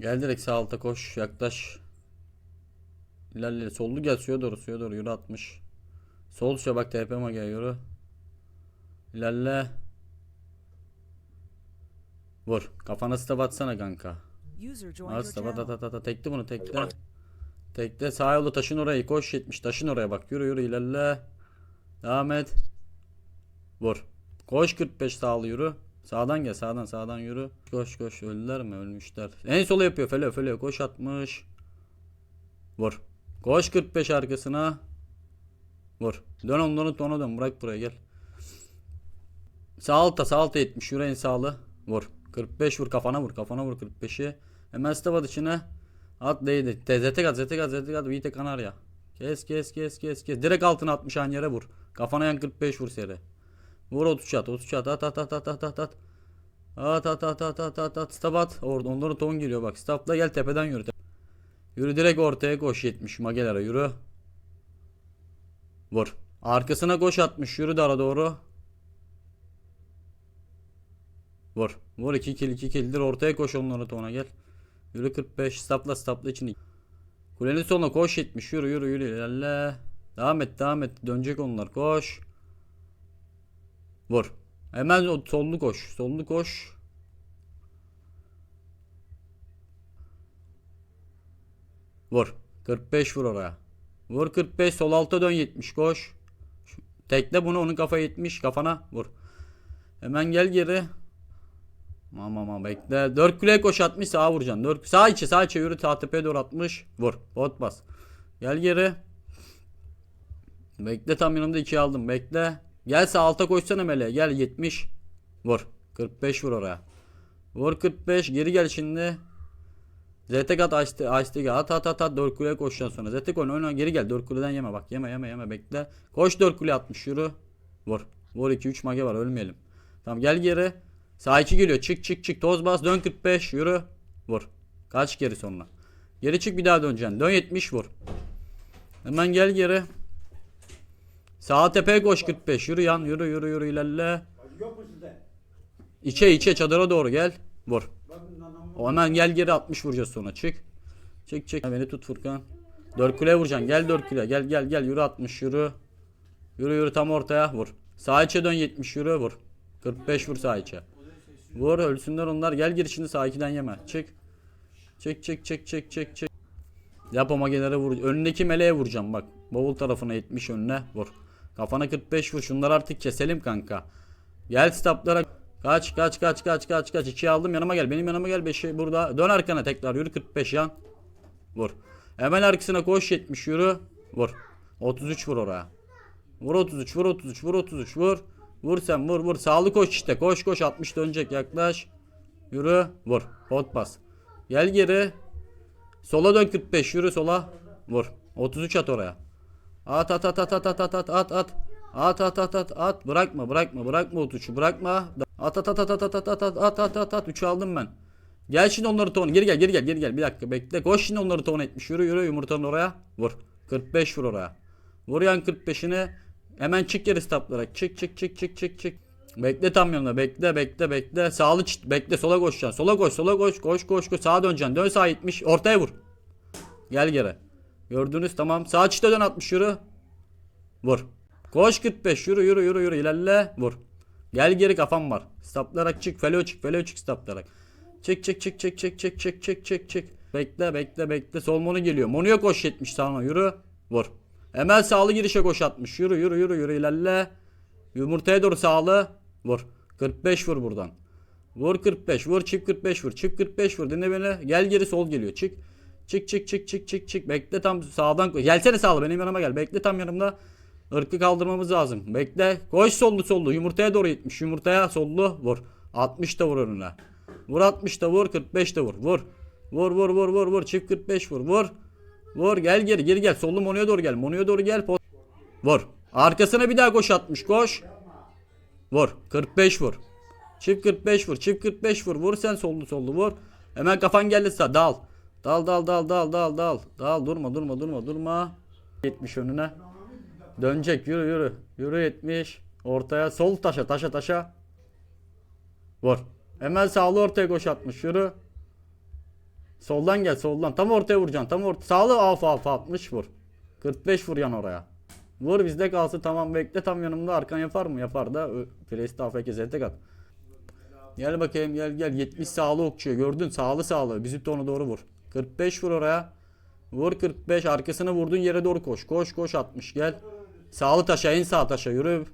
Gel direkt sağ alta koş. Yaklaş. İlerle. Sollu gel suya doğru suya doğru. Yürü 60. Sol suya bak TP mage yürü. İlerle. Vur. Kafana stop atsana kanka. Your stop at at at at. Tekle bunu tekle. Tekle sağ yolu taşın orayı. Koş 70 taşın oraya bak. Yürü yürü ilerle. Devam et. Vur. Koş 45 sağlı yürü. Sağdan gel sağdan sağdan yürü. Koş koş öldüler mi? Ölmüşler. En sola yapıyor fele fele koş 60. Vur. Koş 45 arkasına. Vur. Dön onları tona dön. Bırak buraya gel. Sağ alta sağ alta 70. Yürü en sağlı. Vur. 45 vur kafana vur kafana vur 45'i. Hemen stava içine. At değdi. TZT at ZT at ZT at. VT kanar ya. Kes kes kes kes kes. Direkt altına 60 an yere vur. Kafana yan 45 vur seri. Vur 30 at 30 at at at at at at at at. At at at at at at stop at. Orada onların ton geliyor bak. Stopla gel tepeden yürü. Yürü direkt ortaya koş 70 magelere yürü. Vur. Arkasına koş 60 yürü dara doğru. Vur. Vur 2 kill 2 killdir ortaya koş onları tona gel. Yürü 45 stopla stopla içini. Kulenin sonuna koş 70 yürü yürü yürü ilerle. Devam et devam et dönecek onlar koş. Vur. Hemen o sollu koş. Sollu koş. Vur. 45 vur oraya. Vur 45 sol alta dön 70 koş. Tekle bunu onun kafa 70 kafana vur. Hemen gel geri. Mama mama bekle. 4 kuleye koş 60 sağa vuracaksın. 4 sağ içi sağ içi yürü tepeye doğru 60 vur. Bot bas. Gel geri. Bekle tam yanımda 2 aldım. Bekle. Gel sağ alta koşsana meleğe. Gel 70. Vur. 45 vur oraya. Vur 45. Geri gel şimdi. ZT at açtı açtı at at at at 4 kuleye koşacaksın sonra. ZT oyna oyna geri gel 4 kuleden yeme bak yeme yeme yeme bekle. Koş 4 kule 60 yürü. Vur. Vur 2 3 mage var ölmeyelim. Tamam gel geri. Sağ 2 geliyor. Çık çık çık toz bas dön 45 yürü. Vur. Kaç geri sonra. Geri çık bir daha döneceksin. Dön 70 vur. Hemen gel geri. Sağ tepeye koş 45. Yürü yan yürü yürü yürü ilerle. Yok mu sizde? İçe içe çadıra doğru gel. Vur. O hemen gel geri 60 vuracağız sonra. Çık. Çık çık. Beni tut Furkan. 4 kule vuracaksın. Gel 4 kule. Gel gel gel. Yürü 60 yürü. Yürü yürü tam ortaya vur. Sağ içe dön 70 yürü vur. 45 vur sağ içe. Vur ölsünler onlar. Gel gir şimdi sağ 2'den yeme. Çık. Çık çık çık çık çık çık. Yap o magelere vur. Önündeki meleğe vuracağım bak. Bavul tarafına 70 önüne vur. Kafana 45 vur. Şunları artık keselim kanka. Gel stoplara. Kaç kaç kaç kaç kaç kaç. 2'yi aldım yanıma gel. Benim yanıma gel. 5'i burada. Dön arkana tekrar. Yürü 45 yan. Vur. Hemen arkasına koş 70 yürü. Vur. 33 vur oraya. Vur 33 vur 33 vur 33 vur. Vur sen vur vur. Sağlı koş işte. Koş koş 60 dönecek yaklaş. Yürü. Vur. Hot bas. Gel geri. Sola dön 45 yürü sola. Vur. 33 at oraya. At at at at at at at at at at. At at at at at. Bırakma bırakma bırakma o bırakma. At at at at at at at at at at at at at. 3'ü aldım ben. Gel şimdi onları ton. Geri gel geri gel geri gel. Bir dakika bekle. Koş şimdi onları ton etmiş. Yürü yürü yumurtanın oraya. Vur. 45 vur oraya. Vur yan 45'ini. Hemen çık geri staplarak. Çık çık çık çık çık çık. Bekle tam yanına. Bekle bekle bekle. Sağlı çıt. Bekle sola koşacaksın. Sola koş sola koş. Koş koş koş. Sağa döneceksin. Dön sağa 70. Ortaya vur. Gel geri. Gördünüz tamam. Sağ çıta dön 60 yürü. Vur. Koş 45 yürü yürü yürü yürü ilerle. Vur. Gel geri kafam var. Staplarak çık. Felo çık. Felo çık staplarak. Çık çık çık çık çık çık çık çık çık çık. Bekle bekle bekle. Sol monu geliyor. Monuya koş 70 sağına yürü. Vur. Hemen sağlı girişe koş 60. Yürü yürü yürü yürü ilerle. Yumurtaya doğru sağlı. Vur. 45 vur buradan. Vur 45. Vur çift 45 vur. Çift 45 vur. Dinle beni. Gel geri sol geliyor. Çık. Çık çık çık çık çık çık. Bekle tam sağdan. Gelsene sağlı benim yanıma gel. Bekle tam yanımda. Irkı kaldırmamız lazım. Bekle. Koş sollu sollu. Yumurtaya doğru 70. Yumurtaya sollu. Vur. 60 da vur önüne. Vur 60 da vur. 45 de vur. Vur. Vur vur vur vur vur. Çift 45 vur. Vur. Vur gel geri geri gel. Sollu Monu'ya doğru gel. Monu'ya doğru gel. Po- Vur. Arkasına bir daha koş 60. Koş. Vur. 45 vur. Çift 45 vur. Çift 45 vur. Vur sen sollu sollu vur. Hemen kafan geldi sağ. Dal. Dal dal dal dal dal dal. Dal durma durma durma durma. 70 önüne. Dönecek yürü yürü. Yürü 70. Ortaya sol taşa taşa taşa. Vur. Hemen sağlı ortaya koş 60 yürü. Soldan gel soldan. Tam ortaya vuracaksın. Tam orta. Sağlı alfa alfa 60 vur. 45 vur yan oraya. Vur bizde kalsın tamam bekle tam yanımda arkan yapar mı? Yapar da Priest AFK tek at. Gel bakayım gel gel 70 sağlı okçuyor gördün sağlı sağlı bizi tonu doğru vur. 45 vur oraya. Vur 45 arkasını vurdun yere doğru koş. Koş koş 60 gel. Sağlı taşa en sağ taşa yürü.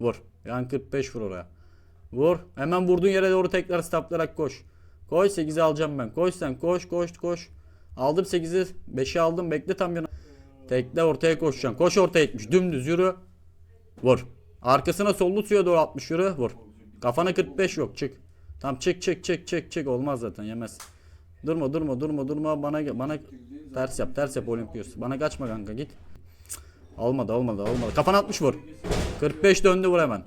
Vur. Yani 45 vur oraya. Vur. Hemen vurduğun yere doğru tekrar staplayarak koş. Koş 8'i alacağım ben. Koş sen koş koş koş. Aldım 8'i 5'i aldım bekle tam yana. Tekle ortaya koşacaksın. Koş ortaya 70 dümdüz yürü. Vur. Arkasına sollu suya doğru 60 yürü. Vur. Kafana 45 yok çık. Tam çık çık çık çık çık olmaz zaten yemez. Durma durma durma durma bana bana ters yap ters yap Olimpiyos. Bana kaçma kanka git. Cık. Olmadı olmadı olmadı. Kafana 60 vur. 45 döndü vur hemen.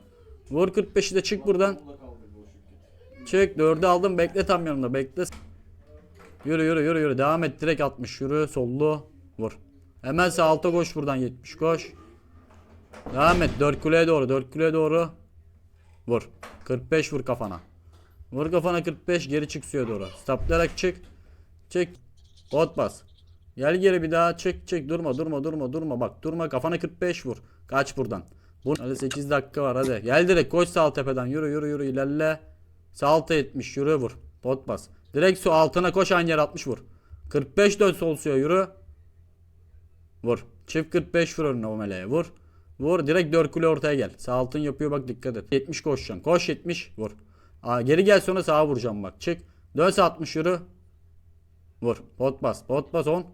Vur 45'i de çık buradan. Çık 4'ü aldım bekle tam yanımda bekle. Yürü yürü yürü yürü devam et direkt 60 yürü sollu vur. Hemen sağ alta koş buradan 70 koş. Devam et 4 kuleye doğru 4 kuleye doğru. Vur. 45 vur kafana. Vur kafana 45 geri çık suya doğru. Staplayarak çık. Çık. Bot bas. Gel geri bir daha çık çık durma durma durma durma bak durma kafana 45 vur. Kaç buradan. Bu hadi 8 dakika var hadi. Gel direkt koş sağ tepeden yürü yürü yürü ilerle. Sağ alta 70 yürü vur. Bot bas. Direkt su altına koş aynı yer 60 vur. 45 dön sol suya yürü. Vur. Çift 45 vur önüne o meleğe vur. Vur direkt 4 kule ortaya gel. Sağ altın yapıyor bak dikkat et. 70 koşacaksın. Koş 70 vur. Aa, geri gel sonra sağa vuracağım bak. Çık. Dön sağ 60 yürü. Vur. Pot bas. Pot bas 10.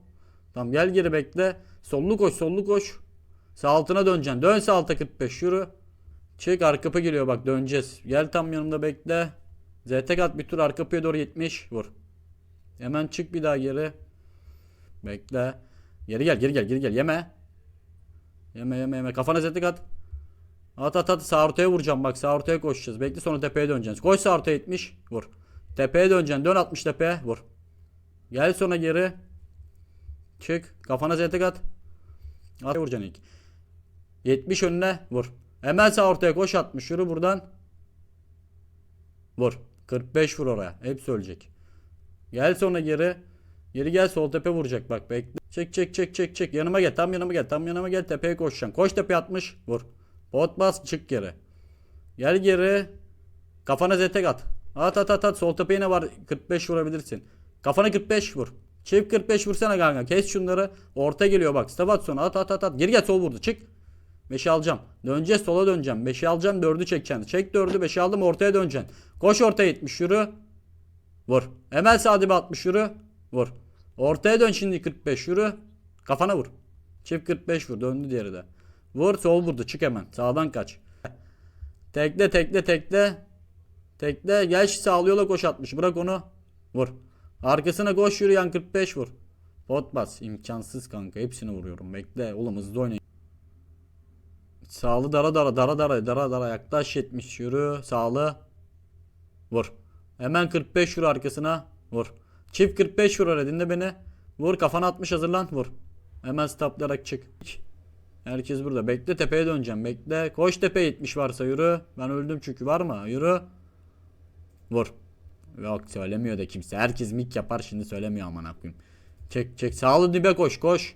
Tamam gel geri bekle. Sollu koş sollu koş. Sağ altına döneceksin. Dön sağ alta 45 yürü. Çık arka kapı geliyor bak döneceğiz. Gel tam yanımda bekle. ZT at bir tur arka kapıya doğru 70 vur. Hemen çık bir daha geri. Bekle. Geri gel geri gel geri gel yeme. Yeme yeme yeme. Kafana zetik at. At at at sağ ortaya vuracağım bak sağ ortaya koşacağız. Bekle sonra tepeye döneceksin. Koş sağ ortaya 70 vur. Tepeye döneceksin. Dön 60 tepeye vur. Gel sonra geri. Çık. Kafana zetik at. At vuracaksın ilk. 70 önüne vur. Hemen sağ ortaya koş 60 yürü buradan. Vur. 45 vur oraya. Hepsi ölecek. Gel sonra geri. Geri gel sol tepe vuracak bak bekle. Çek çek çek çek çek. Yanıma gel tam yanıma gel tam yanıma gel tepeye koşacaksın. Koş tepeye 60 vur. Bot bas çık geri. Gel geri. Kafana zetek at. At at at at sol tepeye ne var 45 vurabilirsin. Kafana 45 vur. Çift 45 vursana kanka. Kes şunları. Orta geliyor bak. Step at sonra at at at at. Geri gel sol vurdu. Çık. 5'i alacağım. Döneceğiz sola döneceğim. 5'i alacağım 4'ü çekeceksin. Çek 4'ü 5'i aldım ortaya döneceksin. Koş ortaya 70 yürü. Vur. Hemen sağ dibe 60 yürü. Vur. Ortaya dön şimdi 45 yürü. Kafana vur. Çift 45 vur. Döndü diğeri de. Vur sol vurdu. Çık hemen. Sağdan kaç. Tekle tekle tekle. Tekle. Gel şu sağlı yola koş 60. Bırak onu. Vur. Arkasına koş yürü yan 45 vur. Pot bas. imkansız kanka. Hepsini vuruyorum. Bekle. Oğlum hızlı oynayın. Sağlı dara dara dara dara dara dara yaklaş 70 yürü. Sağlı. Vur. Hemen 45 vur arkasına. Vur. Çift 45 vur dinle beni. Vur kafana 60 hazırlan vur. Hemen stoplayarak çık. Herkes burada. Bekle tepeye döneceğim. Bekle. Koş tepe 70 varsa yürü. Ben öldüm çünkü var mı? Yürü. Vur. Yok söylemiyor da kimse. Herkes mik yapar şimdi söylemiyor aman koyayım. Çek çek. Sağlı dibe koş koş.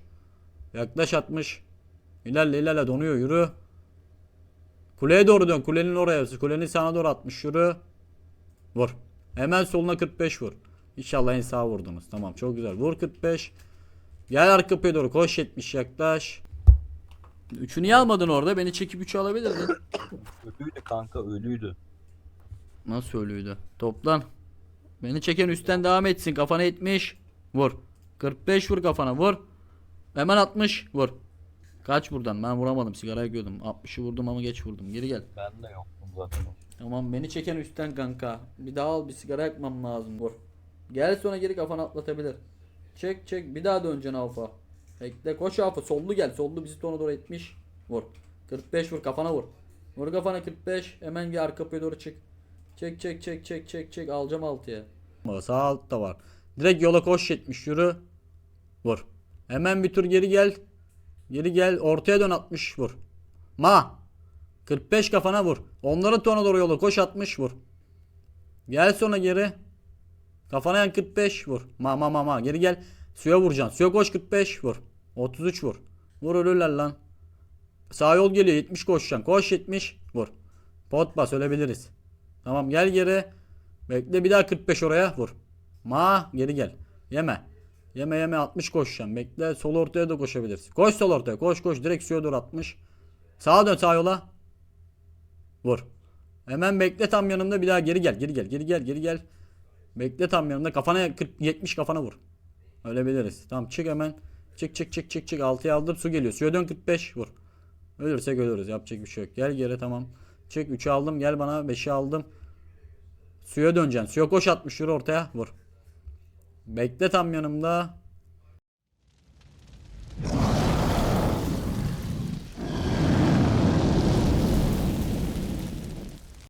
Yaklaş 60. İlerle ilerle donuyor yürü. Kuleye doğru dön. Kulenin oraya. Kulenin sağına doğru 60 yürü. Vur. Hemen soluna 45 vur. İnşallah en sağa vurdunuz. Tamam çok güzel. Vur 45. Gel arka kapıya doğru. Koş 70 yaklaş. Üçü niye almadın orada? Beni çekip 3'ü alabilirdin. Ölüydü kanka ölüydü. Nasıl ölüydü? Toplan. Beni çeken üstten devam etsin. Kafana 70. Vur. 45 vur kafana vur. Hemen 60 vur. Kaç buradan? Ben vuramadım. Sigara yakıyordum. 60'ı vurdum ama geç vurdum. Geri gel. Ben de yoktum zaten. Tamam beni çeken üstten kanka. Bir daha al bir sigara yakmam lazım. Vur. Gel sonra geri kafana atlatabilir. Çek çek bir daha döneceksin alfa. Bekle koş alfa sollu gel. Sollu bizi tona doğru etmiş. Vur. 45 vur kafana vur. Vur kafana 45. Hemen bir arka kapıya doğru çık. Çek çek çek çek çek çek alacağım altıya. Sağ altta var. Direkt yola koş 70 yürü. Vur. Hemen bir tur geri gel. Geri gel ortaya dön 60 vur. Ma. 45 kafana vur. Onların tona doğru yola koş 60 vur. Gel sonra geri. Kafana yan 45 vur. Ma ma ma ma geri gel. Suya vuracaksın. Suya koş 45 vur. 33 vur. Vur ölürler lan. Sağ yol geliyor 70 koşacaksın. Koş 70 vur. Pot bas ölebiliriz. Tamam gel geri. Bekle bir daha 45 oraya vur. Ma geri gel. Yeme. Yeme yeme 60 koşacaksın. Bekle sol ortaya da koşabilirsin. Koş sol ortaya. Koş koş direkt suya doğru 60. Sağa dön sağ yola. Vur. Hemen bekle tam yanımda bir daha geri gel. Geri gel. Geri gel. Geri gel. Bekle tam yanımda. Kafana 40 70 kafana vur. Ölebiliriz. Tamam çık hemen. Çık çık çık çık çık. 6'ya aldım su geliyor. Suya dön 45 vur. Ölürsek ölürüz. Yapacak bir şey yok. Gel geri tamam. Çık 3'ü aldım. Gel bana 5'i aldım. Suya döneceksin. Suya koş 60 yürü ortaya vur. Bekle tam yanımda.